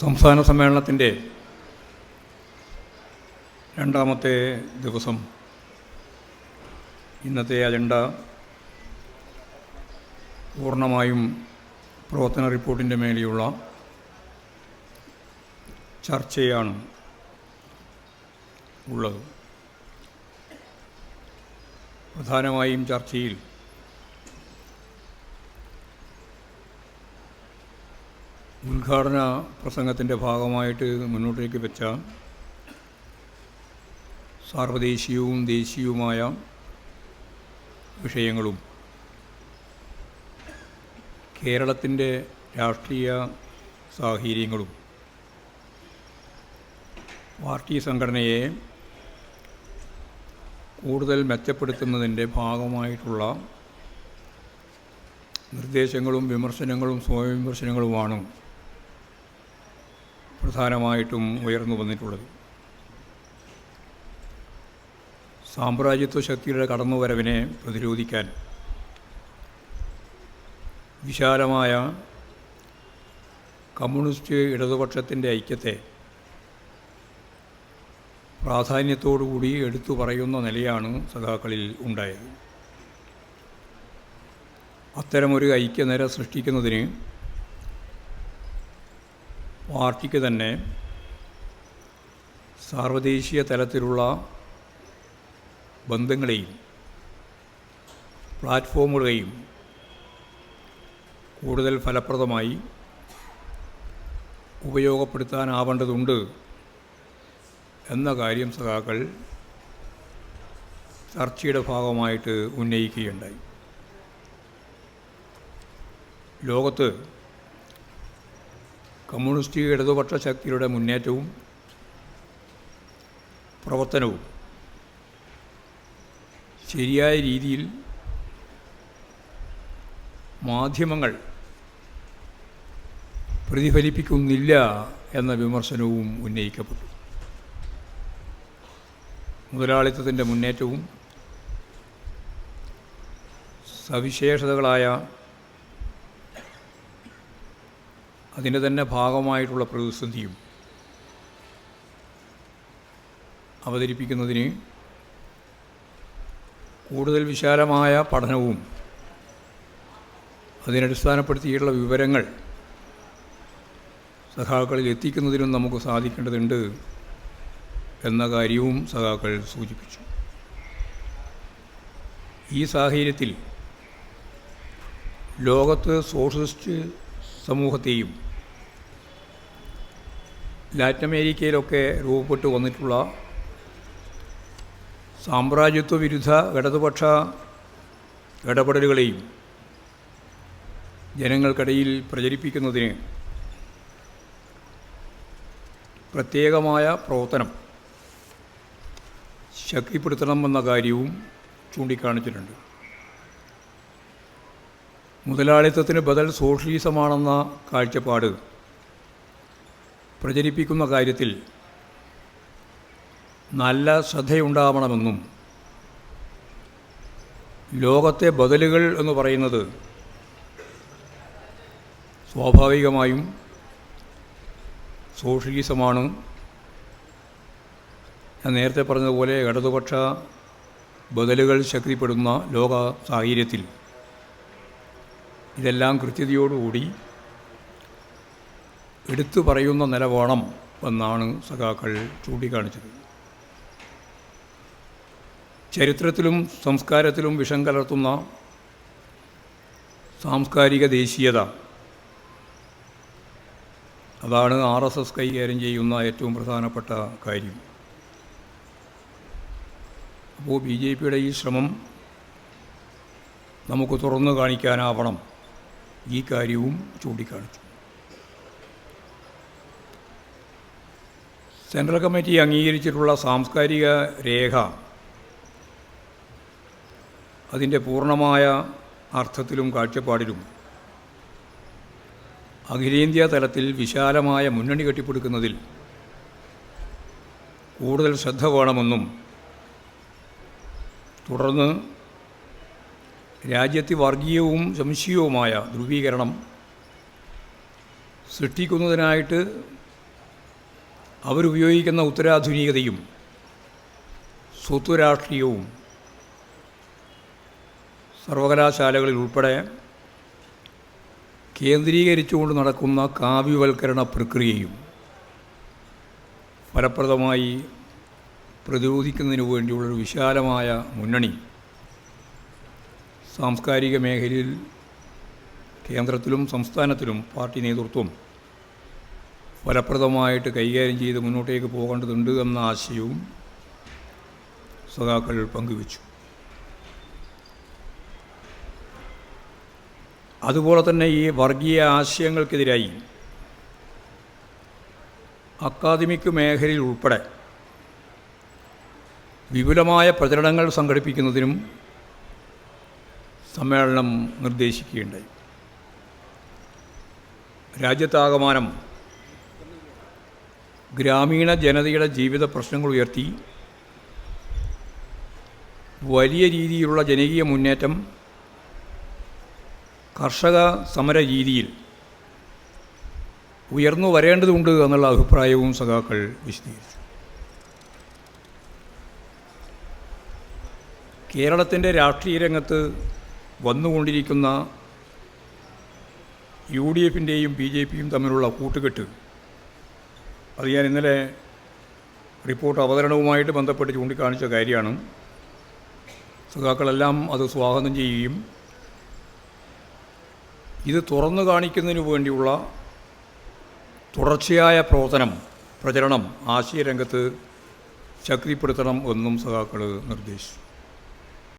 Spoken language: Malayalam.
സംസ്ഥാന സമ്മേളനത്തിന്റെ രണ്ടാമത്തെ ദിവസം ഇന്നത്തെ അജണ്ട പൂർണമായും പ്രവർത്തന റിപ്പോർട്ടിന്റെ മേലെയുള്ള ചർച്ചയാണ് ഉള്ളത്. പ്രധാനമായും ചർച്ചയിൽ ഉദ്ഘാടന പ്രസംഗത്തിന്റെ ഭാഗമായിട്ട് മുന്നോട്ടേക്ക് വെച്ച സാർവദേശീയവും ദേശീയവുമായ വിഷയങ്ങളും കേരളത്തിന്റെ രാഷ്ട്രീയ സാഹചര്യങ്ങളും പാർട്ടി സംഘടനയെ കൂടുതൽ മെച്ചപ്പെടുത്തുന്നതിന്റെ ഭാഗമായിട്ടുള്ള നിർദ്ദേശങ്ങളും വിമർശനങ്ങളും സ്വയം വിമർശനങ്ങളുമാണ് പ്രധാനമായിട്ടും ഉയർന്നു വന്നിട്ടുള്ളത്. സാമ്രാജ്യത്വ ശക്തിയുടെ കടന്നുവരവിനെ പ്രതിരോധിക്കാൻ വിശാലമായ കമ്മ്യൂണിസ്റ്റ് ഇടതുപക്ഷത്തിന്റെ ഐക്യത്തെ പ്രാധാന്യത്തോടുകൂടി എടുത്തു പറയുന്ന നിലയാണ് സഖാക്കളിൽ ഉണ്ടായത്. അത്തരമൊരു ഐക്യനിര സൃഷ്ടിക്കുന്നതിന് പാർട്ടിക്ക് തന്നെ സാർവദേശീയ തലത്തിലുള്ള ബന്ധങ്ങളെയും പ്ലാറ്റ്ഫോമുകളെയും കൂടുതൽ ഫലപ്രദമായി ഉപയോഗപ്പെടുത്താനാവേണ്ടതുണ്ട് എന്ന കാര്യം സഖാക്കൾ ചർച്ചയുടെ ഭാഗമായിട്ട് ഉന്നയിക്കുകയുണ്ടായി. ലോകത്ത് കമ്മ്യൂണിസ്റ്റ് ഇടതുപക്ഷ ശക്തിയുടെ മുന്നേറ്റവും പ്രവർത്തനവും ശരിയായ രീതിയിൽ മാധ്യമങ്ങൾ പ്രതിഫലിപ്പിക്കുന്നില്ല എന്ന വിമർശനവും ഉന്നയിക്കപ്പെട്ടു. മുതലാളിത്തത്തിന്റെ മുന്നേറ്റവും സവിശേഷതകളായ അതിന്റെ തന്നെ ഭാഗമായിട്ടുള്ള പ്രതിസന്ധിയും അവതരിപ്പിക്കുന്നതിന് കൂടുതൽ വിശാലമായ പഠനവും അതിനടിസ്ഥാനപ്പെടുത്തിയിട്ടുള്ള വിവരങ്ങൾ സഖാക്കളിൽ എത്തിക്കുന്നതിനും നമുക്ക് സാധിക്കേണ്ടതുണ്ട് എന്ന കാര്യവും സഖാക്കൾ സൂചിപ്പിച്ചു. ഈ സാഹചര്യത്തിൽ ലോകത്ത് സോഷ്യലിസ്റ്റ് സമൂഹത്തെയും ലാറ്റിൻ അമേരിക്കയിലൊക്കെ രൂപപ്പെട്ടു വന്നിട്ടുള്ള സാമ്രാജ്യത്വ വിരുദ്ധ ഇടതുപക്ഷ ഇടപെടലുകളെയും ജനങ്ങൾക്കിടയിൽ പ്രചരിപ്പിക്കുന്നതിന് പ്രത്യേകമായ പ്രവർത്തനം ശക്തിപ്പെടുത്തണമെന്ന കാര്യവും ചൂണ്ടിക്കാണിച്ചിട്ടുണ്ട്. മുതലാളിത്തത്തിന് ബദൽ സോഷ്യലിസമാണെന്ന കാഴ്ചപ്പാട് പ്രചരിപ്പിക്കുന്ന കാര്യത്തിൽ നല്ല ശ്രദ്ധയുണ്ടാവണമെന്നും ലോകത്തെ ബദലുകൾ എന്ന് പറയുന്നത് സ്വാഭാവികമായും സോഷ്യലിസമാണ്. ഞാൻ നേരത്തെ പറഞ്ഞതുപോലെ ഇടതുപക്ഷ ബദലുകൾ ശക്തിപ്പെടുന്ന ലോക സാഹചര്യത്തിൽ ഇതെല്ലാം കൃത്യതയോടുകൂടി എടുത്തു പറയുന്ന നില വേണം എന്നാണ് സഖാക്കൾ ചൂണ്ടിക്കാണിച്ചത്. ചരിത്രത്തിലും സംസ്കാരത്തിലും വിഷം കലർത്തുന്ന സാംസ്കാരിക ദേശീയത അതാണ് ആർ എസ് എസ് കൈകാര്യം ചെയ്യുന്ന ഏറ്റവും പ്രധാനപ്പെട്ട കാര്യം. അപ്പോൾ ബി ജെ പിയുടെ ഈ ശ്രമം നമുക്ക് തുറന്നു കാണിക്കാനാവണം. ഈ കാര്യവും ചൂണ്ടിക്കാണിച്ചു. സെൻട്രൽ കമ്മിറ്റി അംഗീകരിച്ചിട്ടുള്ള സാംസ്കാരിക രേഖ അതിന്റെ പൂർണമായ അർത്ഥത്തിലും കാഴ്ചപ്പാടിലും അഖിലേന്ത്യാ തലത്തിൽ വിശാലമായ മുന്നണി കെട്ടിപ്പടുക്കുന്നതിൽ കൂടുതൽ ശ്രദ്ധ വേണമെന്നും തുടർന്ന് രാജ്യത്തെ വർഗീയവും സംശയവുമായ ധ്രുവീകരണം സൃഷ്ടിക്കുന്നതിനായിട്ട് അവരുപയോഗിക്കുന്ന ഉത്തരാധുനികതയും സ്വത്വരാഷ്ട്രീയവും സർവകലാശാലകളിൽ ഉൾപ്പെടെ കേന്ദ്രീകരിച്ചുകൊണ്ട് നടക്കുന്ന കാവ്യവൽക്കരണ പ്രക്രിയയും ഫലപ്രദമായി പ്രതിരോധിക്കുന്നതിന് വേണ്ടിയുള്ളൊരു വിശാലമായ മുന്നണി സാംസ്കാരിക മേഖലയിൽ കേന്ദ്രത്തിലും സംസ്ഥാനത്തിലും പാർട്ടി നേതൃത്വം ഫലപ്രദമായിട്ട് കൈകാര്യം ചെയ്ത് മുന്നോട്ടേക്ക് പോകേണ്ടതുണ്ട് എന്ന ആശയവും സഖാക്കൾ പങ്കുവച്ചു. അതുപോലെ തന്നെ ഈ വർഗീയ ആശയങ്ങൾക്കെതിരായി അക്കാദമിക് മേഖലയിൽ ഉൾപ്പെടെ വിപുലമായ പ്രചരണങ്ങൾ സംഘടിപ്പിക്കുന്നതിനും സമ്മേളനം നിർദ്ദേശിക്കുകയുണ്ടായി. രാജ്യത്താകമാനം ഗ്രാമീണ ജനതയുടെ ജീവിത പ്രശ്നങ്ങൾ ഉയർത്തി വലിയ രീതിയിലുള്ള ജനകീയ മുന്നേറ്റം കർഷക സമര രീതിയിൽ ഉയർന്നു വരേണ്ടതുണ്ട് എന്നുള്ള അഭിപ്രായവും സഖാക്കൾ വിശദീകരിച്ചു. കേരളത്തിന്റെ രാഷ്ട്രീയ രംഗത്ത് വന്നുകൊണ്ടിരിക്കുന്ന യു ഡി എഫിന്റെയും ബി ജെ പിയും തമ്മിലുള്ള കൂട്ടുകെട്ട് അത് ഞാൻ ഇന്നലെ റിപ്പോർട്ട് അവതരണവുമായിട്ട് ബന്ധപ്പെട്ട് ചൂണ്ടിക്കാണിച്ച കാര്യമാണ്. സുഖാക്കളെല്ലാം അത് സ്വാഗതം ചെയ്യുകയും ഇത് തുറന്നു കാണിക്കുന്നതിന് വേണ്ടിയുള്ള തുടർച്ചയായ പ്രവർത്തനം പ്രചരണം ആശയരംഗത്ത് ശക്തിപ്പെടുത്തണം എന്നും സഖാക്കൾ നിർദ്ദേശിച്ചു.